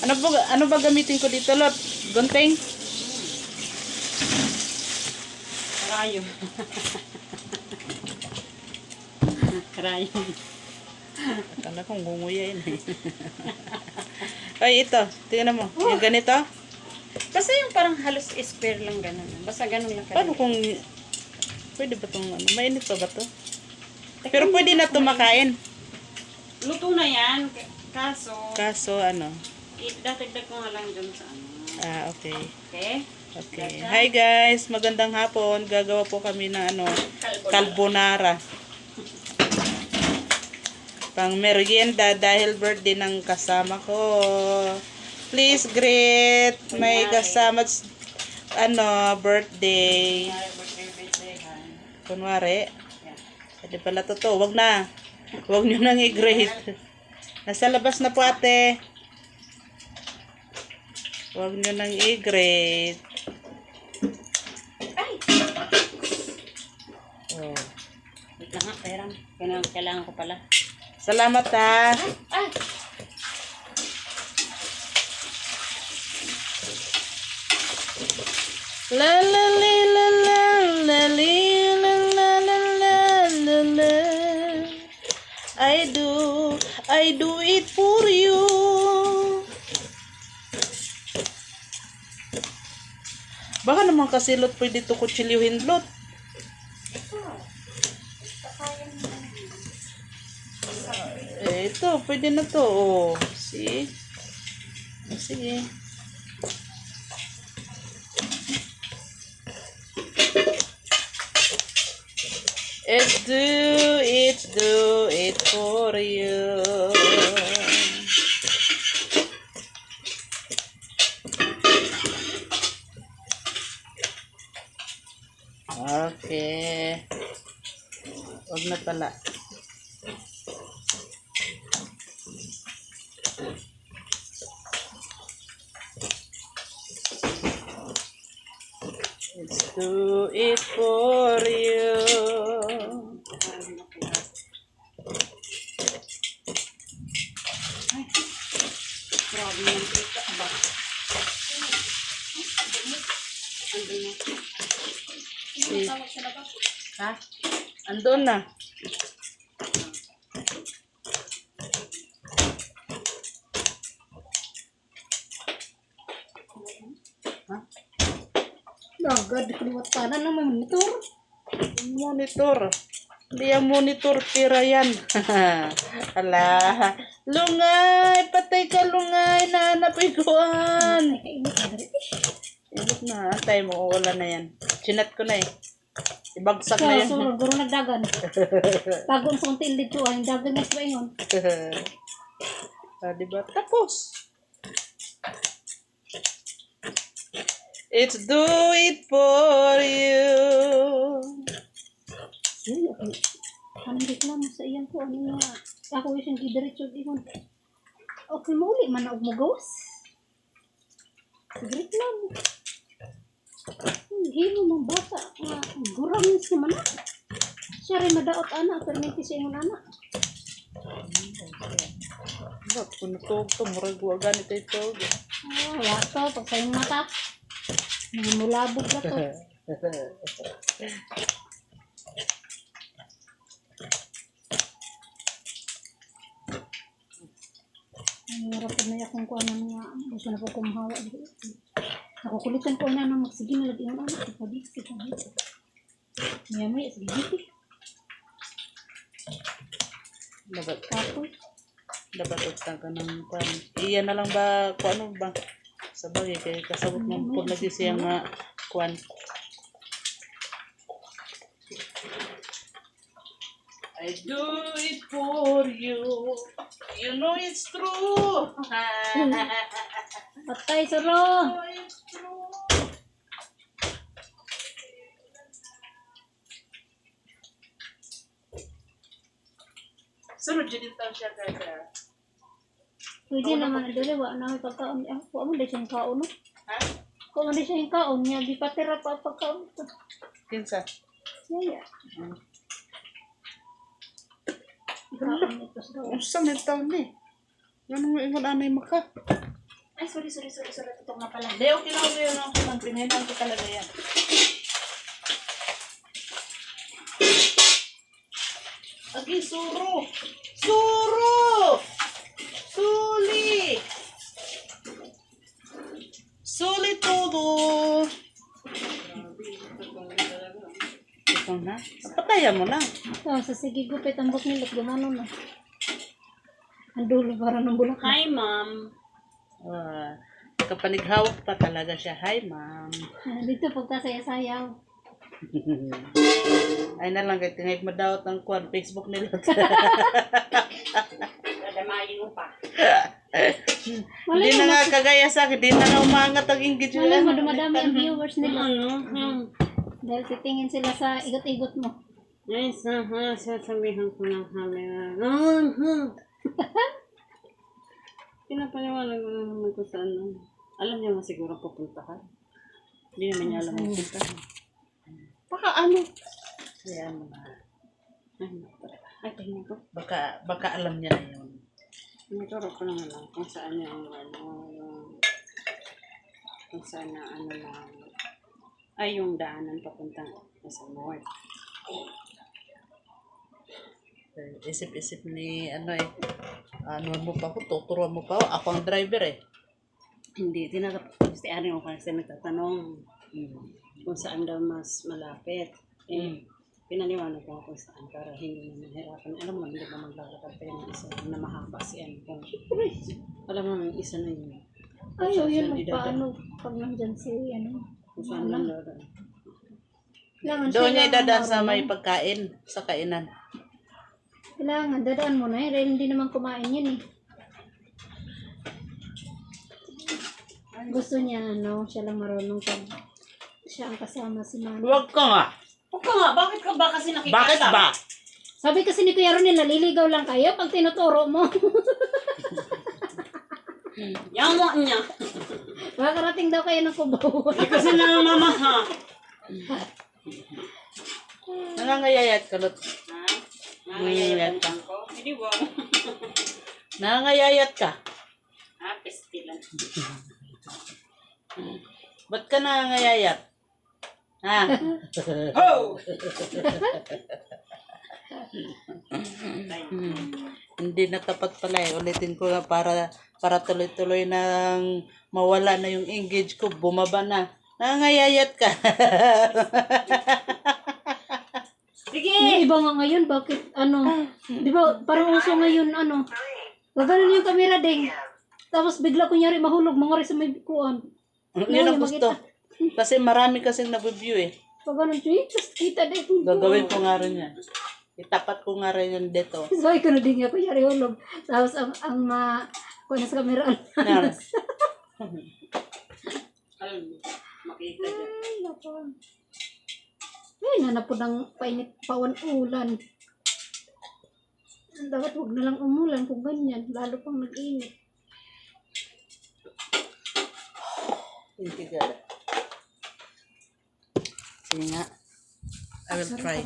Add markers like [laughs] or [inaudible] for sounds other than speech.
Ano ba, ano ba gamitin ko dito, Lot? Gunting? Karayom. [laughs] Karayom. Akala kong gunguya yun eh. [laughs] Ay, ito. Tingnan mo. Yung ganito. Basta yung parang halos square lang ganun. Basta ganun lang Paano kung... Pwede ba itong ano? Mainit pa ba to? Pero pwede na ito makain. Luto na yan. Kaso, Kaso ano? Idadagdag ko nga lang dun sa ano. Ah, okay. Okay? Okay. Hi guys, magandang hapon. Gagawa po kami ng ano, carbonara. [laughs] Pang merienda dahil birthday ng kasama ko. Please greet may kasama ano, birthday. Kunwari, pwede pala totoo. Wag na. Wag nyo nang i-greet. Nasa labas na po ate. Wag nyo nang i-greet. Ay! Oh. Wait lang ha, pera. Kailangan, kailangan ko pala. Salamat ha. Ay! La la li la la la li la la la la la la. I do, I do it for you. Baka naman kasi lot pwede ito kutsilyuhin lot. Eh, ito, pwede na to. Oh, see? Sige. It's do, it's do it for you. Huwag na pala. Let's do it for you. Grabe yung tita. Aba. Andun na. Si, Ha? Andun na. Nagad, kaliwatanan ng monitor. Monitor. Hindi ang monitor, pira yan. [laughs] Ala. Lungay! Patay ka, lungay! Nahanapin ko an. Kainit na rin. Ibig na, antay mo. Wala na yan. Chinat ko na eh. Ibagsak na yan. so, guro nagdagan. [laughs] Bago sa until dito, ang dagan na sa ingon. [laughs] ah, diba? Tapos. It's do it for you. Ay. Anong reklamo sa iyan ko? Ano nga? Ako yung gidiretso ingon. Okay, mauli man na og mo gawas. Sige reklamo. Hino mong bata. Nga, guramis naman na. Siya rin madaot anak. Permiti sa ingon anak. Ba't kung natog to, murag wa ganito ito. Ah, wala to. Pag sa iyong mata. Mga mulabog na to. Ang hirap na yakong ko ano nga. Gusto na po kumahawa. Nakukulitan ko na nang magsige na lagi yung anak. Di. Ito di. Maya maya. Sige di. Dapat, Kapoy. dapat utang ka ng kwan. Iyan na lang ba, kung ano ba? Sa bagay, kay kasabot mo po lagi siya nga kwan. I do it for you. You know it's true. [laughs] Patay saro. it's true. Sunod dyan ito siya kaya. Pwede naman na dili. Wa na may pagkaon. Ah, wa mo dahil siyang kaon. no? Ha? Kung mo dahil siyang kaon niya. Di pa ang pagkaon. Kinsa? Yaya. Kaon ito sa taon ni? Ganun mo ingon anay maka? Ay, sorry, sorry, sorry, sorry. Totoo nga pala. Hindi, okay na na ako ng pininan ko talaga yan. Agi, suro! Suro! Suli! Suli todo! Ito na. Patayan mo na. Oh, sa sige gupit ang bok nila, gumano na. Ang dulo para ng bulak. Hi, ma'am. Uh, kapanighawak pa talaga siya. Hi, ma'am. Ah, Dito pagkasaya-sayaw. [laughs] Ay na lang, kaya tingay mo daw ang kwan, Facebook nila. [laughs] Dadamayin mo pa. Hindi na nga kagaya sa akin, hindi na nga umangat ang engagement. Malay mo, dumadami ang viewers nila. Ano? Hmm. Dahil titingin sila sa igot-igot mo. Ay, sa ha, sasabihan ko ng hamera. [laughs] Pinapaliwanag ko na naman ko sa ano. Alam niya nga siguro pupuntahan. Hindi naman niya alam ang puntahan. Baka ano? Kaya mo na. Ay. Ay, tingnan ko. Baka, baka alam niya na yun. Nagturo ko lang lang kung saan yung ano, yung kung saan na ano lang ay yung daanan papuntang sa north. Isip-isip ni, ano eh, ano mo pa ako, tuturuan mo pa ako, ako ang driver eh. Hindi, tinatap gusto ari mo kasi nagtatanong kung saan daw mas malapit. Eh, pinaliwanag ko kung saan para hindi na mahirapan. Alam mo, hindi ba maglalakad pa yung isa na mahaba si ano. Kung, alam mo, yung isa na yun. Ayaw yun Saan magpaano pag nandyan si ano. Kung saan lang dadaan. Kailangan Doon niya idadaan sa may pagkain, sa kainan. Kailangan, dadaan mo na eh. Dahil hindi naman kumain yun eh. Gusto niya, ano, siya lang marunong pag siya ang kasama si Manny. Huwag ka nga. Huwag ka nga, bakit ka ba kasi nakikita? Bakit ba? Sabi kasi ni Kuya Ronel, naliligaw lang kayo pag tinuturo mo. [laughs] Yamo niya. Makakarating daw kayo ng kubaw. Eh, kasi namamaha. Nangangayayat ka, Lot. Ha? Nangangayayat ka. ko? Hindi ba? Nangangayayat ka. Ah, pestilan. Ba't ka nangangayayat? Ha? Ho! Hmm. Hindi na tapat pala eh. Ulitin ko nga para para tuloy-tuloy nang mawala na yung engage ko. Bumaba na. Nangangayayat ka. [laughs] Sige! Yung iba nga ngayon, bakit, ano, di ba, parang uso ngayon, ano, gaganon yung camera ding. Tapos bigla kunyari mahulog, mga sa may kuan. Yun ang gusto. Kasi marami kasing nabiview eh. Pag ganun, tweet, tapos kita din. Gagawin ko nga rin yan. Itapat ko nga rin yan dito. [laughs] So, ikaw na din nga kunyari hulog. Tapos ang, ang ma, kuan sa camera. Yan. [laughs] Alam mo, makita dyan. Ay, nako. Ay, nanap po ng painit pawan ulan. Dapat huwag na lang umulan kung ganyan. Lalo pang nag-init. Hindi ka. Sige nga. I will try.